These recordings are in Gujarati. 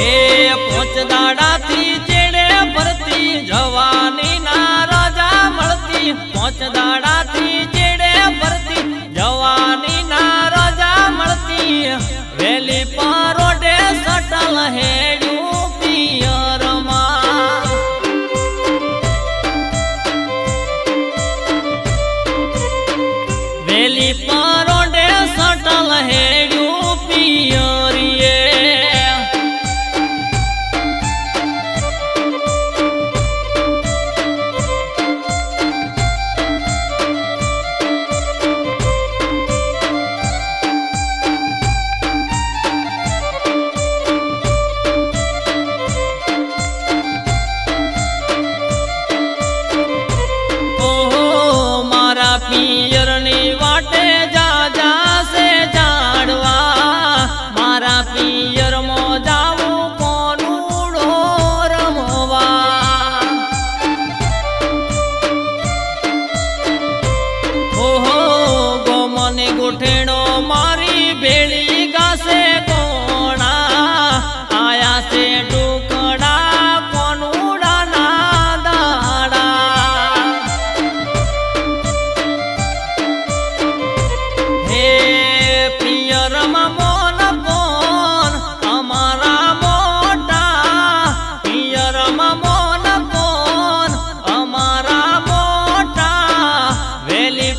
હે પોચ જવાની ના મળતી. પોચ દાડાથી જેણે મળતી. વેલી પારોડે સટલ વેલી પાર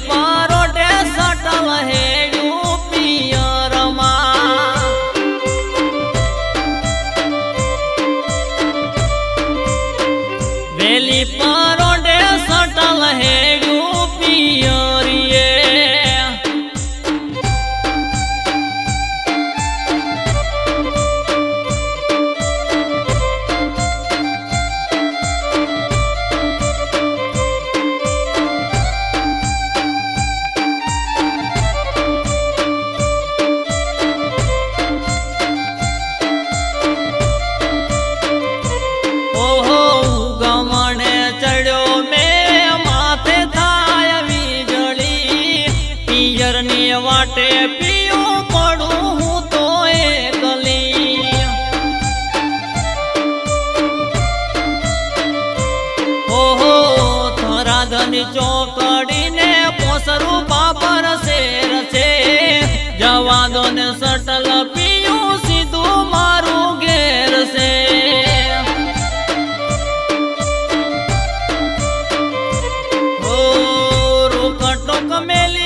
Mom. પોતાની ચોકડીને પોસરું પાપર શેર છે. જવાદો ને સટલ પીયું સીધું મારું ઘેર છે. રોકટોક મેલી